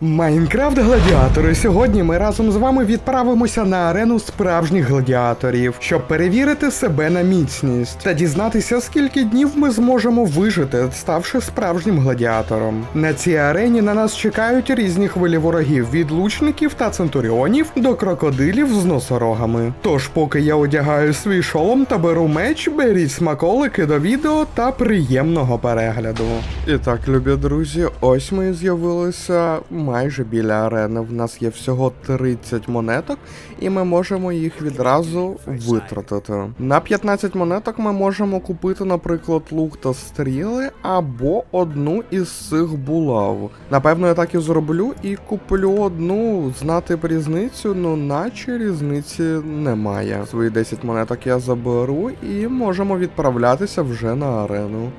Майнкрафт Гладіатори. Сьогодні ми разом з вами відправимося на арену справжніх гладіаторів, щоб перевірити себе на міцність та дізнатися, скільки днів ми зможемо вижити, ставши справжнім гладіатором. На цій арені на нас чекають різні хвилі ворогів від лучників та центуріонів до крокодилів з носорогами. Тож, поки я одягаю свій шолом та беру меч, беріть смаколики до відео та приємного перегляду. І так, любі друзі, ось ми з'явилися майже біля арени. В нас є всього 30 монеток, і ми можемо їх відразу витратити. На 15 монеток ми можемо купити, наприклад, лук та стріли або одну із цих булав. Напевно, я так і зроблю і куплю одну, знати б різницю, ну наче різниці немає. Свої 10 монеток я заберу і можемо відправлятися вже на арену.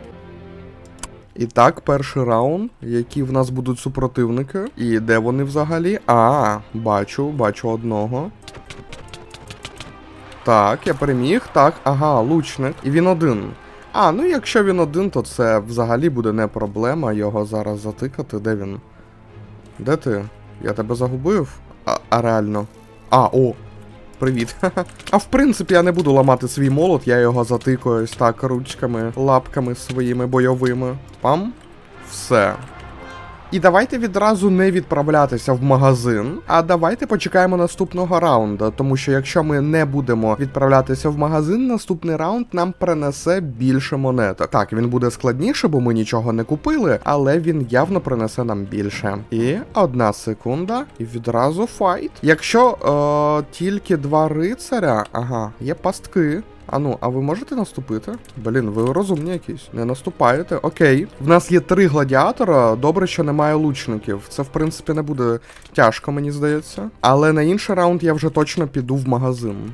І так, перший раунд, які в нас будуть супротивники. І де вони взагалі? А, бачу, бачу одного. Так, я переміг. Так, ага, лучник. І він один. А, ну якщо він один, то це взагалі буде не проблема його зараз затикати. Де він? Де ти? Я тебе загубив? А, а реально. А, о! Привіт. А в принципі, я не буду ламати свій молот, я його затикаю ось так ручками, лапками своїми бойовими. Пам. Все. І давайте відразу не відправлятися в магазин, а давайте почекаємо наступного раунду, тому що якщо ми не будемо відправлятися в магазин, наступний раунд нам принесе більше монеток. Так, він буде складніше, бо ми нічого не купили, але він явно принесе нам більше. І одна секунда, і відразу файт. Якщо е, тільки два рицаря, ага, є пастки. А ну, а ви можете наступити? Блін, ви розумні якісь. Не наступаєте. Окей. В нас є три гладіатора. Добре, що немає лучників. Це, в принципі, не буде тяжко, мені здається. Але на інший раунд я вже точно піду в магазин.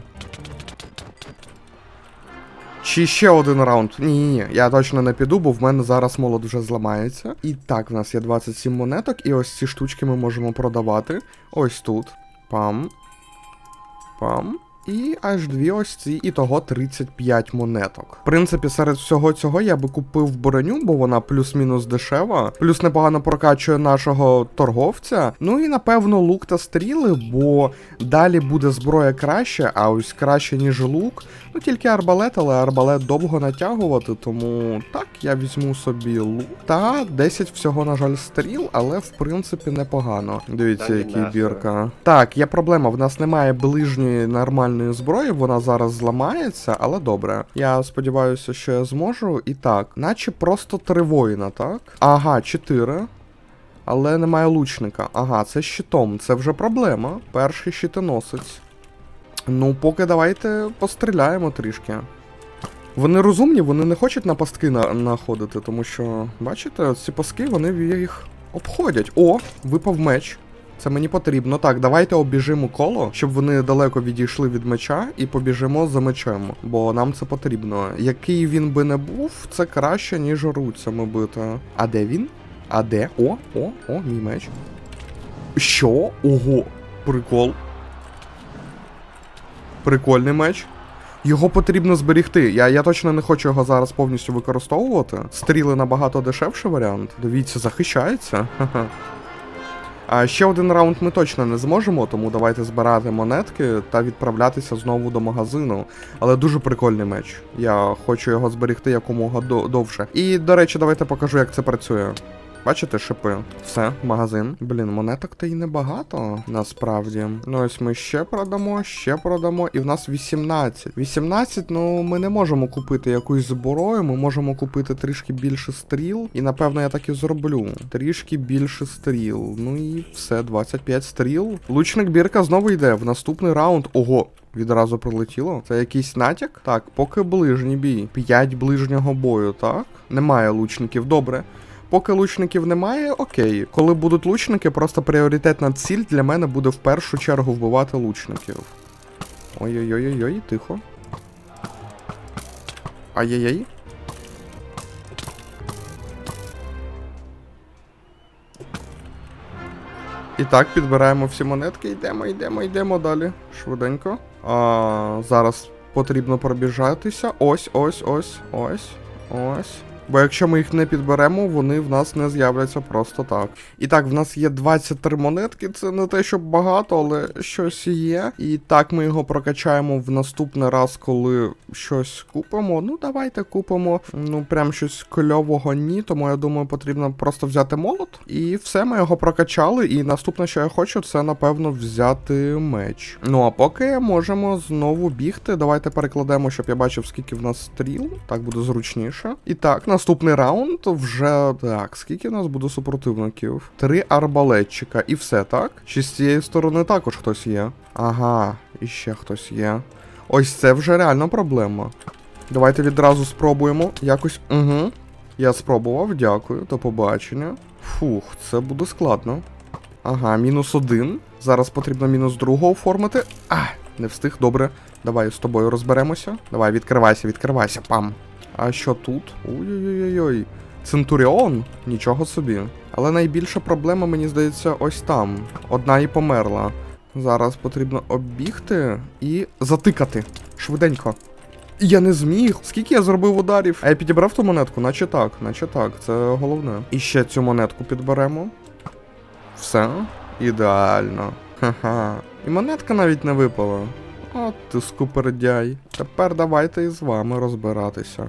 Чи ще один раунд? Ні, ні, ні, я точно не піду, бо в мене зараз молот вже зламається. І так, в нас є 27 монеток, і ось ці штучки ми можемо продавати. Ось тут. Пам. Пам. І аж дві ось ці, і того 35 монеток. В принципі, серед всього цього я би купив броню, бо вона плюс-мінус дешева, плюс непогано прокачує нашого торговця. Ну і напевно лук та стріли, бо далі буде зброя краще, а ось краще, ніж лук. Ну тільки арбалет, але арбалет довго натягувати, тому так, я візьму собі лук. Та 10 всього, на жаль, стріл, але в принципі непогано. Дивіться, який бірка. Так, є проблема. В нас немає ближньої нормальної зброї, вона зараз зламається, але добре. Я сподіваюся, що я зможу. І так, наче просто три воїна, так? Ага, чотири. Але немає лучника. Ага, це щитом. Це вже проблема. Перший щитоносець. Ну, поки давайте постріляємо трішки. Вони розумні, вони не хочуть на пастки на- находити, тому що, бачите, ці паски вони їх обходять. О, випав меч. Це мені потрібно. Так, давайте обіжимо коло, щоб вони далеко відійшли від меча і побіжимо за мечем, бо нам це потрібно. Який він би не був, це краще, ніж руцями бити. А де він? А де? О, о, о, мій меч. Що? Ого, прикол. Прикольний меч. Його потрібно зберігти. Я, я точно не хочу його зараз повністю використовувати. Стріли набагато дешевший варіант. Дивіться, захищається. А ще один раунд ми точно не зможемо, тому давайте збирати монетки та відправлятися знову до магазину. Але дуже прикольний меч. Я хочу його зберігти якомога довше. І, до речі, давайте покажу, як це працює. Бачите, шипи. Все, магазин. Блін, монеток то й небагато, насправді. Ну ось ми ще продамо, ще продамо, і в нас 18. 18, ну ми не можемо купити якусь зброю, ми можемо купити трішки більше стріл. І напевно я так і зроблю. Трішки більше стріл. Ну і все, 25 стріл. Лучник бірка знову йде в наступний раунд. Ого. Відразу прилетіло. Це якийсь натяк? Так, поки ближній бій. 5 ближнього бою, так? Немає лучників, добре. Поки лучників немає, окей. Коли будуть лучники, просто пріоритетна ціль для мене буде в першу чергу вбивати лучників. Ой-ой-ой-ой, тихо. Ай-яй-яй. І так, підбираємо всі монетки, йдемо, йдемо, йдемо далі. Швиденько. А, зараз потрібно пробіжатися. Ось, ось, ось, ось, ось. Бо якщо ми їх не підберемо, вони в нас не з'являться просто так. І так, в нас є 23 монетки, це не те, щоб багато, але щось є. І так ми його прокачаємо в наступний раз, коли щось купимо. Ну, давайте купимо. Ну, прям щось кльового ні, тому я думаю, потрібно просто взяти молот. І все, ми його прокачали. І наступне, що я хочу, це напевно взяти меч. Ну а поки можемо знову бігти. Давайте перекладемо, щоб я бачив, скільки в нас стріл. Так буде зручніше. І так, наступний раунд вже так. Скільки в нас буде супротивників? Три арбалетчика, і все, так? Чи з цієї сторони також хтось є? Ага, і ще хтось є. Ось це вже реальна проблема. Давайте відразу спробуємо. Якось. Угу. Я спробував, дякую, до побачення. Фух, це буде складно. Ага, мінус один. Зараз потрібно мінус другого оформити. А, не встиг, добре. Давай з тобою розберемося. Давай, відкривайся, відкривайся, пам. А що тут? Ой-ой-ой. Центуріон? Нічого собі. Але найбільша проблема, мені здається, ось там. Одна і померла. Зараз потрібно оббігти і затикати. Швиденько. Я не зміг. Скільки я зробив ударів? А я підібрав ту монетку, наче так, наче так. Це головне. І ще цю монетку підберемо. Все. Ідеально. Ха-ха. І монетка навіть не випала. От ти скупердяй. Тепер давайте із вами розбиратися.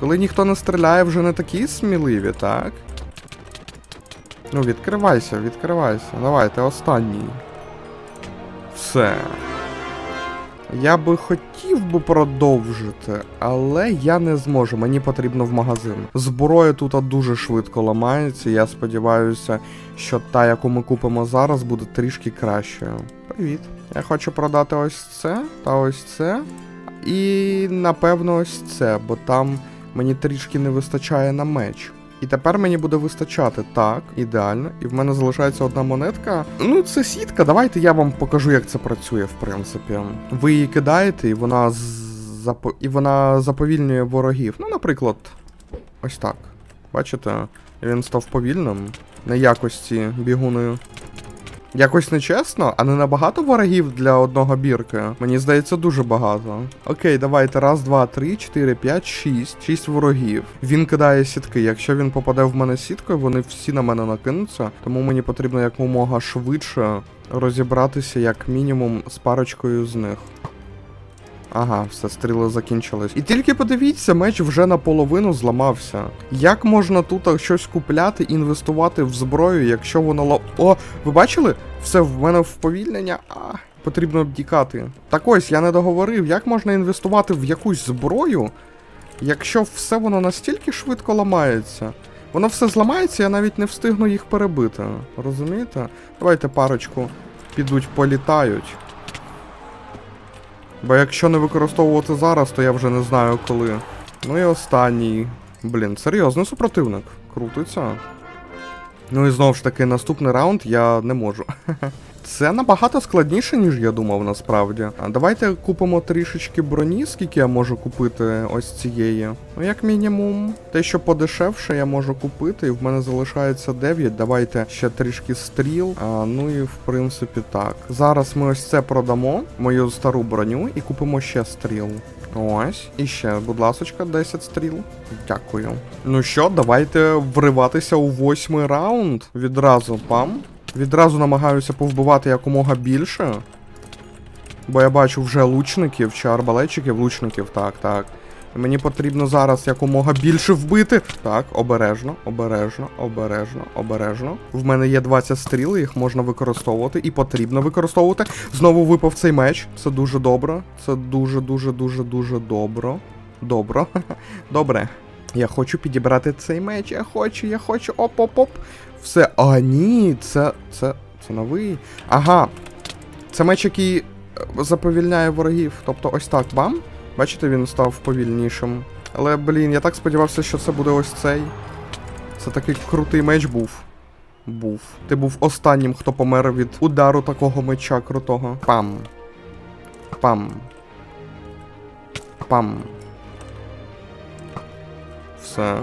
Коли ніхто не стріляє, вже не такі сміливі, так? Ну, відкривайся, відкривайся. Давайте, останній. Все. Я би хотів би продовжити, але я не зможу. Мені потрібно в магазин. Зброя тут дуже швидко ламається. Я сподіваюся, що та, яку ми купимо зараз, буде трішки кращою. Привіт. Я хочу продати ось це та ось це. І напевно ось це, бо там мені трішки не вистачає на меч. І тепер мені буде вистачати так, ідеально. І в мене залишається одна монетка. Ну, це сітка. Давайте я вам покажу, як це працює, в принципі. Ви її кидаєте, і вона зап... і вона заповільнює ворогів. Ну, наприклад, ось так. Бачите? Він став повільним на якості бігуною. Якось нечесно, а не набагато ворогів для одного бірки. Мені здається, дуже багато. Окей, давайте. Раз, два, три, чотири, п'ять, шість. Шість ворогів. Він кидає сітки. Якщо він попаде в мене сіткою, вони всі на мене накинуться. Тому мені потрібно якомога швидше розібратися, як мінімум, з парочкою з них. Ага, все, стріли закінчились. І тільки подивіться, меч вже наполовину зламався. Як можна тут щось купляти, інвестувати в зброю, якщо воно ла. О, ви бачили? Все в мене вповільнення. А, потрібно обдікати. Так ось, я не договорив, як можна інвестувати в якусь зброю, якщо все воно настільки швидко ламається. Воно все зламається, я навіть не встигну їх перебити. Розумієте? Давайте парочку підуть, політають. Бо якщо не використовувати зараз, то я вже не знаю коли. Ну і останній. Блін, серйозно супротивник. Крутиться. Ну і знову ж таки, наступний раунд я не можу. Це набагато складніше, ніж я думав насправді. Давайте купимо трішечки броні, скільки я можу купити ось цієї. Ну, як мінімум, те, що подешевше, я можу купити, і в мене залишається 9. Давайте ще трішки стріл. А, ну і в принципі так. Зараз ми ось це продамо, мою стару броню, і купимо ще стріл. Ось, і ще, будь ласочка, 10 стріл. Дякую. Ну що, давайте вриватися у восьмий раунд. Відразу пам. Відразу намагаюся повбивати якомога більше. Бо я бачу вже лучників чи арбалетчиків, лучників, так, так. Мені потрібно зараз якомога більше вбити. Так, обережно, обережно, обережно, обережно. В мене є 20 стріл, їх можна використовувати і потрібно використовувати. Знову випав цей меч. Це дуже добре. Це дуже, дуже, дуже, дуже добре. Добро. Добре. Я хочу підібрати цей меч. Я хочу, я хочу. Оп-оп-оп. Все. А, ні, це. це. це новий. Ага. Це меч, який е, заповільняє ворогів. Тобто ось так бам. Бачите, він став повільнішим. Але, блін, я так сподівався, що це буде ось цей. Це такий крутий меч був. Був. Ти був останнім, хто помер від удару такого меча крутого. Пам. Пам. Пам. Все.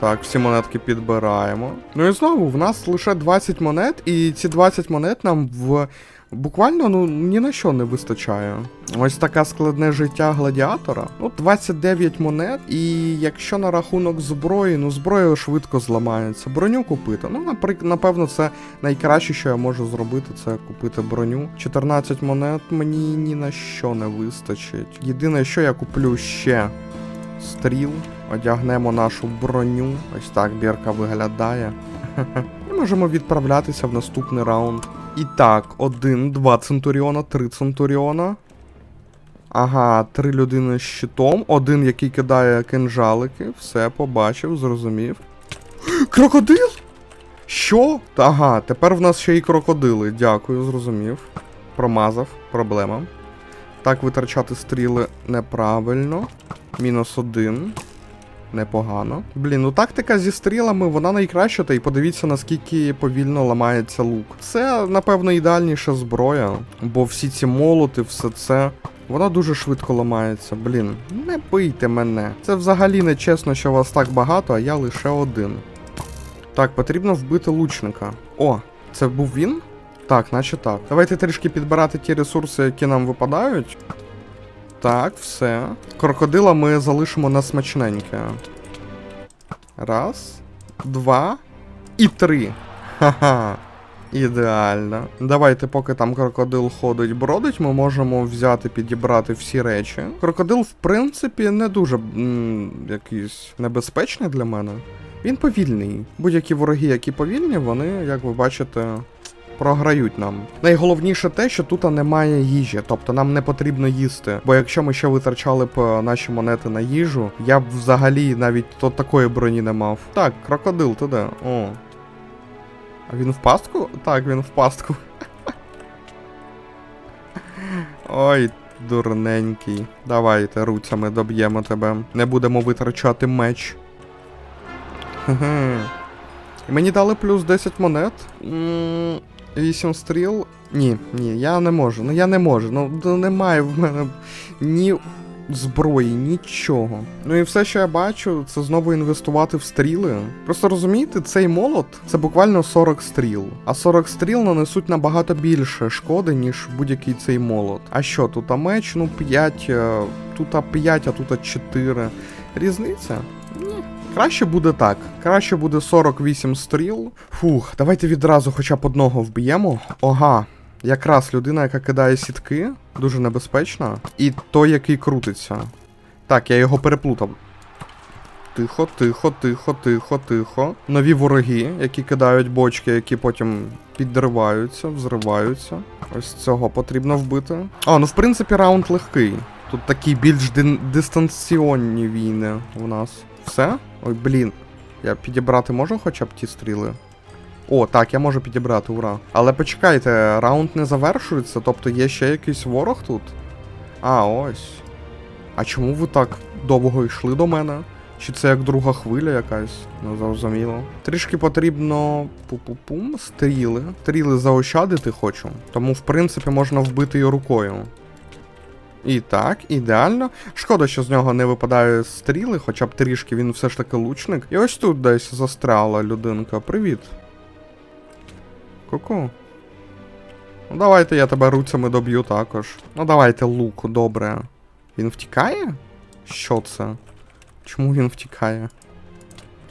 Так, всі монетки підбираємо. Ну і знову, в нас лише 20 монет, і ці 20 монет нам в. Буквально ну ні на що не вистачає. Ось таке складне життя гладіатора. Ну, 29 монет, і якщо на рахунок зброї, ну зброя швидко зламається. Броню купити. Ну, наприк... напевно, це найкраще, що я можу зробити, це купити броню. 14 монет мені ні на що не вистачить. Єдине, що я куплю ще стріл, одягнемо нашу броню. Ось так бірка виглядає. І можемо відправлятися в наступний раунд. І так, один, два центуріона, три центуріона. Ага, три людини з щитом, один, який кидає кинжалики. Все, побачив, зрозумів. Крокодил? Що? Ага, тепер в нас ще й крокодили. Дякую, зрозумів. Промазав, проблема. Так, витрачати стріли неправильно. Мінус один. Непогано. Блін, ну тактика зі стрілами, вона найкраща, та й подивіться, наскільки повільно ламається лук. Це, напевно, ідеальніша зброя, бо всі ці молоти, все це. Вона дуже швидко ламається. Блін, не бийте мене. Це взагалі не чесно, що вас так багато, а я лише один. Так, потрібно вбити лучника. О, це був він? Так, наче так. Давайте трішки підбирати ті ресурси, які нам випадають. Так, все. Крокодила ми залишимо на смачненьке. Раз, два і три. Ха-ха. Ідеально. Давайте, поки там крокодил ходить, бродить, ми можемо взяти, підібрати всі речі. Крокодил, в принципі, не дуже м, якийсь небезпечний для мене. Він повільний. Будь-які вороги, які повільні, вони, як ви бачите, програють нам. Найголовніше те, що тут немає їжі, тобто нам не потрібно їсти. Бо якщо ми ще витрачали б е, наші монети на їжу, я б взагалі навіть то такої броні не мав. Так, крокодил, ти де? О. А він в пастку? Так, він в пастку. Ой, дурненький. Давайте руцями доб'ємо тебе. Не будемо витрачати меч. Хе-хе. Мені дали плюс 10 монет. 8 стріл. Ні, ні, я не можу. Ну я не можу. Ну немає в мене ні зброї, нічого. Ну і все, що я бачу, це знову інвестувати в стріли. Просто розумієте, цей молот це буквально 40 стріл. А 40 стріл нанесуть набагато більше шкоди, ніж будь-який цей молот. А що, тут а меч, ну 5, е, тут а 5, а тут а 4. Різниця? Ні. Краще буде так. Краще буде 48 стріл. Фух, давайте відразу хоча б одного вб'ємо. Ага. Якраз людина, яка кидає сітки, дуже небезпечна. І той, який крутиться. Так, я його переплутав. Тихо, тихо, тихо, тихо, тихо. Нові вороги, які кидають бочки, які потім підриваються, взриваються. Ось цього потрібно вбити. А, ну в принципі, раунд легкий. Тут такі більш дистанційні війни у нас. Все? Ой, блін. Я підібрати можу хоча б ті стріли? О, так, я можу підібрати, ура. Але почекайте, раунд не завершується, тобто є ще якийсь ворог тут? А, ось. А чому ви так довго йшли до мене? Чи це як друга хвиля якась? Не зрозуміло. Трішки потрібно пу-пу-пум, стріли. Стріли заощадити хочу. Тому, в принципі, можна вбити її рукою. І так, ідеально. Шкода, що з нього не випадає стріли, хоча б трішки він все ж таки лучник. І ось тут десь застряла людинка. Привіт. Ку-ку. Ну давайте я тебе руцями доб'ю також. Ну давайте лук, добре. Він втікає? Що це? Чому він втікає?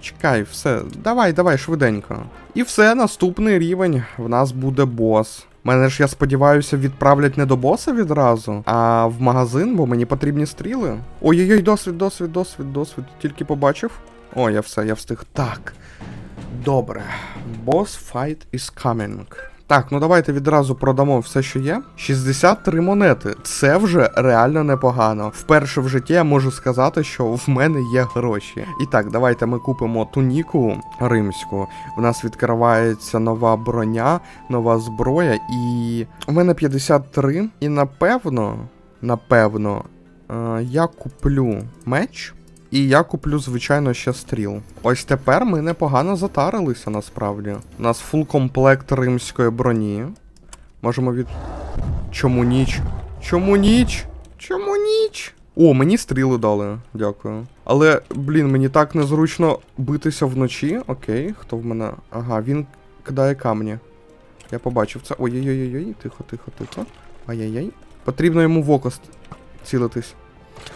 Чекай, все. Давай, давай, швиденько. І все, наступний рівень. В нас буде бос. Мене ж, я сподіваюся, відправлять не до боса відразу, а в магазин, бо мені потрібні стріли. Ой-ой-ой, досвід, досвід, досвід, досвід. Тільки побачив. О, я все, я встиг. Так. Добре. Boss fight is coming. Так, ну давайте відразу продамо все, що є. 63 монети. Це вже реально непогано. Вперше в житті я можу сказати, що в мене є гроші. І так, давайте ми купимо туніку римську. У нас відкривається нова броня, нова зброя, і у мене 53. І напевно, напевно, е, я куплю меч. І я куплю, звичайно, ще стріл. Ось тепер ми непогано затарилися насправді. У нас фул комплект римської броні. Можемо від. Чому ніч? Чому ніч? Чому ніч? О, мені стріли дали. Дякую. Але, блін, мені так незручно битися вночі. Окей, хто в мене. Ага, він кидає камні. Я побачив це. Ой-ой-ой-ой, тихо, тихо, тихо. Ай-яй-яй. Потрібно йому в око цілитись.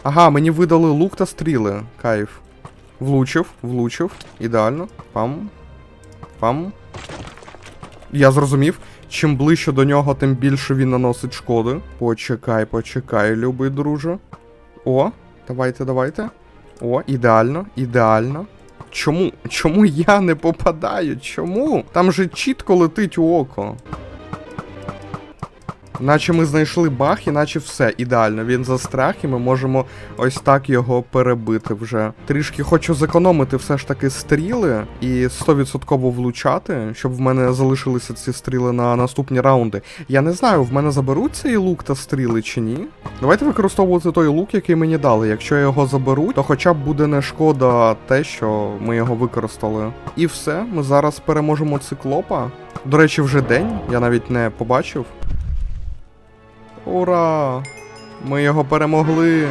Ага, мені видали лук та стріли. Кайф. Влучив, влучив. Ідеально. Пам. Пам. Я зрозумів. Чим ближче до нього, тим більше він наносить шкоди. Почекай, почекай, любий друже. О, давайте, давайте. О, ідеально, ідеально. Чому? Чому я не попадаю? Чому? Там же чітко летить у око. Наче ми знайшли баг, і наче все ідеально. Він застряг, і ми можемо ось так його перебити вже. Трішки хочу зекономити все ж таки стріли і 100% влучати, щоб в мене залишилися ці стріли на наступні раунди. Я не знаю, в мене заберуть цей лук та стріли чи ні. Давайте використовувати той лук, який мені дали. Якщо його заберуть, то хоча б буде не шкода те, що ми його використали. І все, ми зараз переможемо циклопа. До речі, вже день, я навіть не побачив. Ура! Ми його перемогли.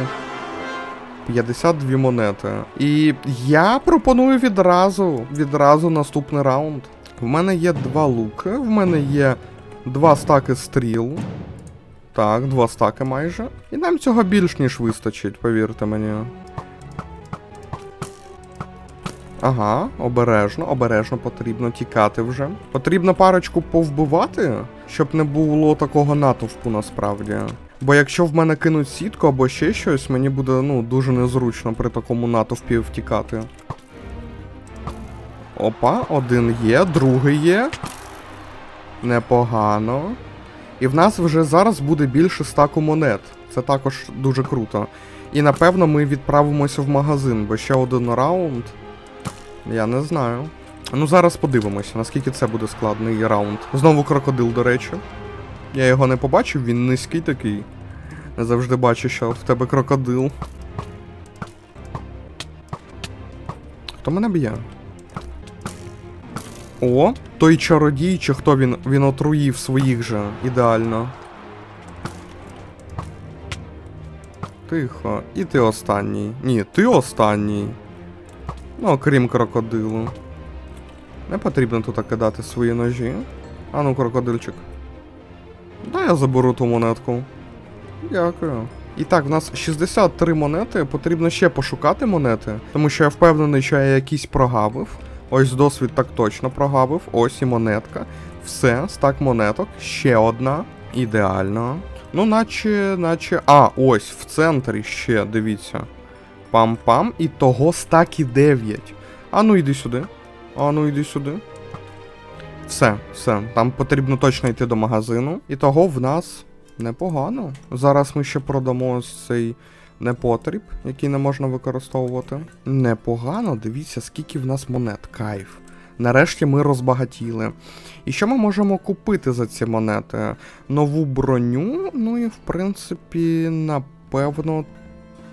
52 монети. І я пропоную відразу, відразу наступний раунд. В мене є два луки, в мене є два стаки стріл. Так, два стаки майже. І нам цього більш ніж вистачить, повірте мені. Ага, обережно, обережно потрібно тікати вже. Потрібно парочку повбивати, щоб не було такого натовпу насправді. Бо якщо в мене кинуть сітку або ще щось, мені буде ну дуже незручно при такому натовпі втікати. Опа, один є, другий є. Непогано. І в нас вже зараз буде більше стаку монет. Це також дуже круто. І напевно ми відправимося в магазин, бо ще один раунд. Я не знаю. Ну зараз подивимося, наскільки це буде складний раунд. Знову крокодил, до речі. Я його не побачив, він низький такий. Не завжди бачу, що в тебе крокодил. Хто мене б'є? О, той чародій, чи хто він, він отруїв своїх же. Ідеально. Тихо. І ти останній. Ні, ти останній. Ну, окрім крокодилу. Не потрібно тут кидати свої ножі. А ну, крокодильчик. Да, я заберу ту монетку. Дякую. І так, в нас 63 монети. Потрібно ще пошукати монети, тому що я впевнений, що я якісь прогавив. Ось досвід так точно прогавив. Ось і монетка. Все, стак монеток. Ще одна. Ідеально. Ну, наче, наче. А, ось, в центрі ще, дивіться. Пам-пам. І того стак і 9. А ну йди сюди. А ну йди сюди. Все, все. Там потрібно точно йти до магазину. І того в нас непогано. Зараз ми ще продамо цей непотріб, який не можна використовувати. Непогано, дивіться, скільки в нас монет. Кайф. Нарешті ми розбагатіли. І що ми можемо купити за ці монети? Нову броню, ну і в принципі, напевно,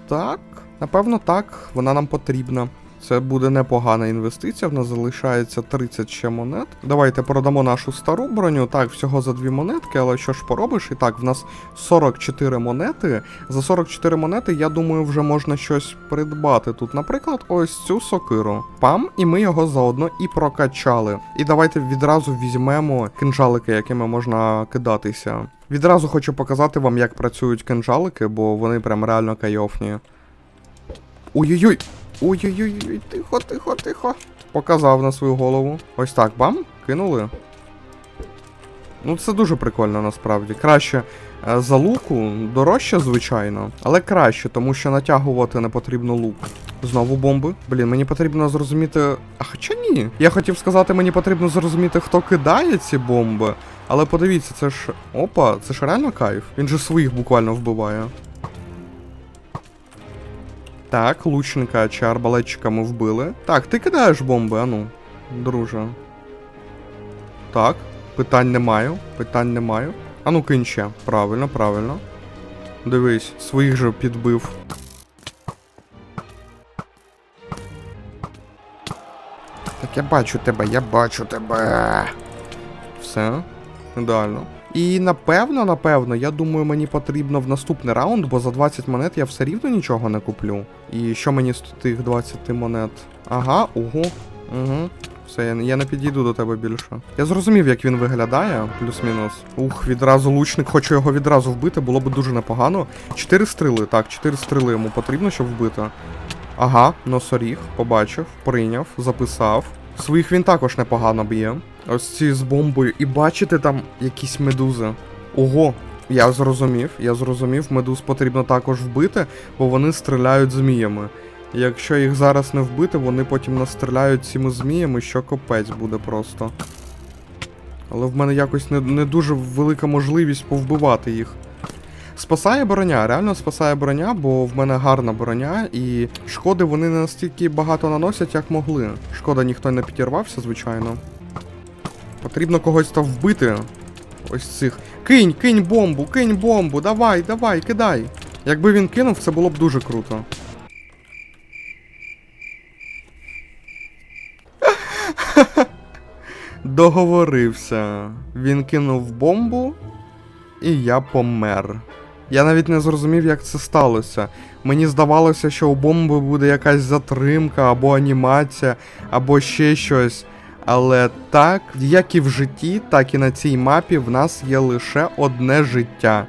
так. Напевно, так, вона нам потрібна. Це буде непогана інвестиція, в нас залишається 30 ще монет. Давайте продамо нашу стару броню. Так, всього за дві монетки, але що ж поробиш? І так, в нас 44 монети. За 44 монети, я думаю, вже можна щось придбати. Тут, наприклад, ось цю сокиру. Пам, і ми його заодно і прокачали. І давайте відразу візьмемо кинжалики, якими можна кидатися. Відразу хочу показати вам, як працюють кинжалики, бо вони прям реально кайофні. Ой-ой-ой! Ой-ой-ой, тихо, тихо, тихо. Показав на свою голову. Ось так, бам, кинули. Ну, це дуже прикольно насправді. Краще е, за луку, дорожче, звичайно, але краще, тому що натягувати не потрібно лук. Знову бомби. Блін, мені потрібно зрозуміти. А хоча ні. Я хотів сказати, мені потрібно зрозуміти, хто кидає ці бомби. Але подивіться, це ж. Опа, це ж реально кайф. Він же своїх буквально вбиває. Так, лучника чи арбалетчика ми вбили. Так, ти кидаєш бомби, ану, друже. Так, питань не маю, питань не маю. Ану, кинь ще. Правильно, правильно. Дивись, своїх же підбив. Так я бачу тебе, я бачу тебе. Все, ідеально. І напевно, напевно, я думаю, мені потрібно в наступний раунд, бо за 20 монет я все рівно нічого не куплю. І що мені з тих 20 монет? Ага, ого. Угу. Все, я, я не підійду до тебе більше. Я зрозумів, як він виглядає, плюс-мінус. Ух, відразу лучник, хочу його відразу вбити, було б дуже непогано. Чотири стріли, так, чотири стріли йому потрібно, щоб вбити. Ага, носоріг, побачив, прийняв, записав. Своїх він також непогано б'є. Ось ці з бомбою. І бачите там якісь медузи. Ого, я зрозумів, я зрозумів, медуз потрібно також вбити, бо вони стріляють зміями. Якщо їх зараз не вбити, вони потім настріляють цими зміями, що копець буде просто. Але в мене якось не, не дуже велика можливість повбивати їх. Спасає броня, реально спасає броня, бо в мене гарна броня, і шкоди вони не настільки багато наносять, як могли. Шкода, ніхто не підірвався, звичайно. Потрібно когось там вбити. Ось цих. Кинь, кинь бомбу, кинь бомбу, давай, давай, кидай. Якби він кинув, це було б дуже круто. Договорився. Він кинув бомбу, і я помер. Я навіть не зрозумів, як це сталося. Мені здавалося, що у бомби буде якась затримка або анімація, або ще щось. Але так, як і в житті, так і на цій мапі в нас є лише одне життя.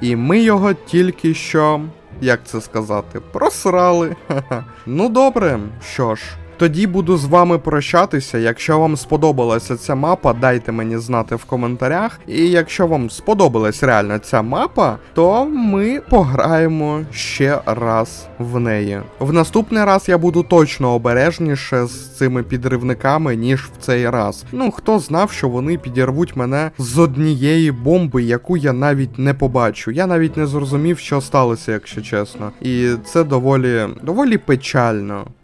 І ми його тільки що, як це сказати, просрали. Ха-ха. Ну добре, що ж. Тоді буду з вами прощатися. Якщо вам сподобалася ця мапа, дайте мені знати в коментарях. І якщо вам сподобалась реально ця мапа, то ми пограємо ще раз в неї. В наступний раз я буду точно обережніше з цими підривниками, ніж в цей раз. Ну хто знав, що вони підірвуть мене з однієї бомби, яку я навіть не побачу. Я навіть не зрозумів, що сталося, якщо чесно. І це доволі доволі печально.